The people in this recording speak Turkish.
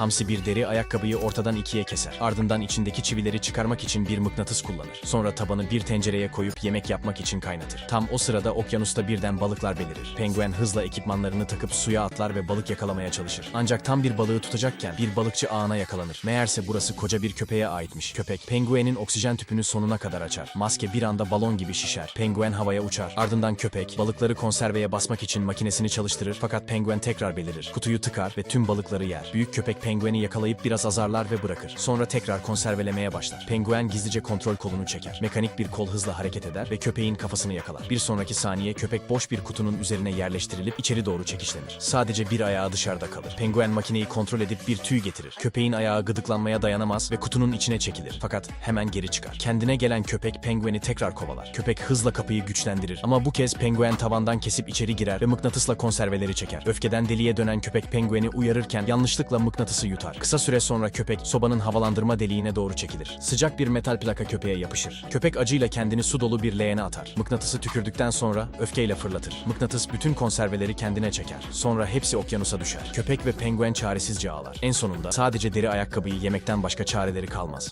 Hamsi bir deri ayakkabıyı ortadan ikiye keser. Ardından içindeki çivileri çıkarmak için bir mıknatıs kullanır. Sonra tabanı bir tencereye koyup yemek yapmak için kaynatır. Tam o sırada okyanusta birden balıklar belirir. Penguen hızla ekipmanlarını takıp suya atlar ve balık yakalamaya çalışır. Ancak tam bir balığı tutacakken bir balıkçı ağına yakalanır. Meğerse burası koca bir köpeğe aitmiş. Köpek penguenin oksijen tüpünü sonuna kadar açar. Maske bir anda balon gibi şişer. Penguen havaya uçar. Ardından köpek balıkları konserveye basmak için makinesini çalıştırır fakat penguen tekrar belirir. Kutuyu tıkar ve tüm balıkları yer. Büyük köpek pengueni yakalayıp biraz azarlar ve bırakır. Sonra tekrar konservelemeye başlar. Penguen gizlice kontrol kolunu çeker. Mekanik bir kol hızla hareket eder ve köpeğin kafasını yakalar. Bir sonraki saniye köpek boş bir kutunun üzerine yerleştirilip içeri doğru çekişlenir. Sadece bir ayağı dışarıda kalır. Penguen makineyi kontrol edip bir tüy getirir. Köpeğin ayağı gıdıklanmaya dayanamaz ve kutunun içine çekilir. Fakat hemen geri çıkar. Kendine gelen köpek pengueni tekrar kovalar. Köpek hızla kapıyı güçlendirir. Ama bu kez penguen tavandan kesip içeri girer ve mıknatısla konserveleri çeker. Öfkeden deliye dönen köpek pengueni uyarırken yanlışlıkla mıknatısı yutar. Kısa süre sonra köpek sobanın havalandırma deliğine doğru çekilir. Sıcak bir metal plaka köpeğe yapışır. Köpek acıyla kendini su dolu bir leğene atar. Mıknatısı tükürdükten sonra öfkeyle fırlatır. Mıknatıs bütün konserveleri kendine çeker. Sonra hepsi okyanusa düşer. Köpek ve penguen çaresizce ağlar. En sonunda sadece deri ayakkabıyı yemekten başka çareleri kalmaz.